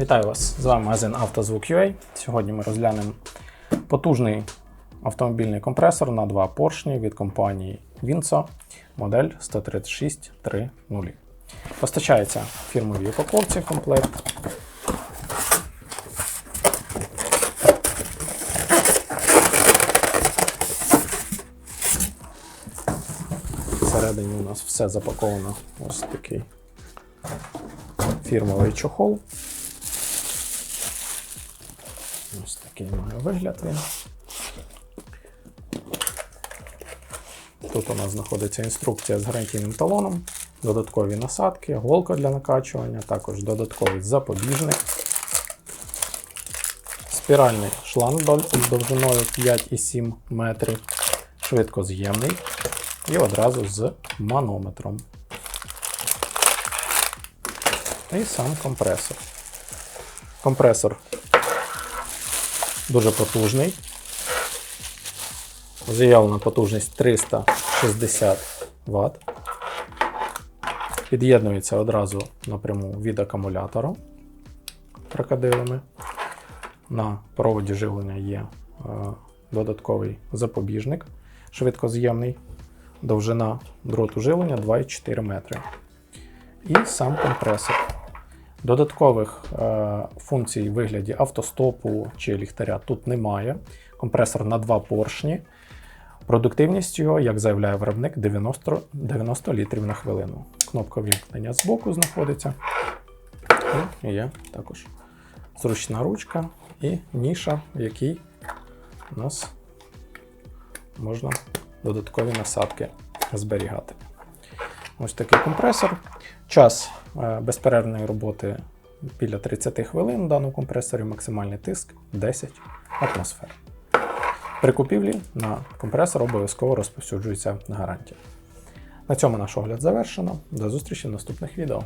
Вітаю вас! З вами магазин «Автозвук.UA». Сьогодні ми розглянемо потужний автомобільний компресор на два поршні від компанії Vinso, модель 13630. Постачається фірмовій упаковці комплект. Всередині у нас все запаковано ось такий фірмовий чохол. Ось такий має вигляд він. Тут у нас знаходиться інструкція з гарантійним талоном, додаткові насадки, голка для накачування, також додатковий запобіжник, спіральний шланг дов- довжиною 5,7 метрів, швидкоз'ємний і одразу з манометром. І сам компресор. Компресор дуже потужний. Заявлена потужність 360 Вт. Під'єднується одразу напряму від акумулятора крокодилами. На проводі живлення є е, додатковий запобіжник швидкоз'ємний. Довжина дроту живлення 2,4 метри. І сам компресор. Додаткових е, функцій в вигляді автостопу чи ліхтаря тут немає. Компресор на два поршні. Продуктивність його, як заявляє виробник, 90, 90 літрів на хвилину. Кнопка вімкнення збоку знаходиться. І є також зручна ручка і ніша, в якій у нас можна додаткові насадки зберігати. Ось такий компресор. Час е, безперервної роботи біля 30 хвилин в даному компресорі, максимальний тиск 10 атмосфер. При купівлі на компресор обов'язково розповсюджується гарантія. На цьому наш огляд завершено. До зустрічі в наступних відео.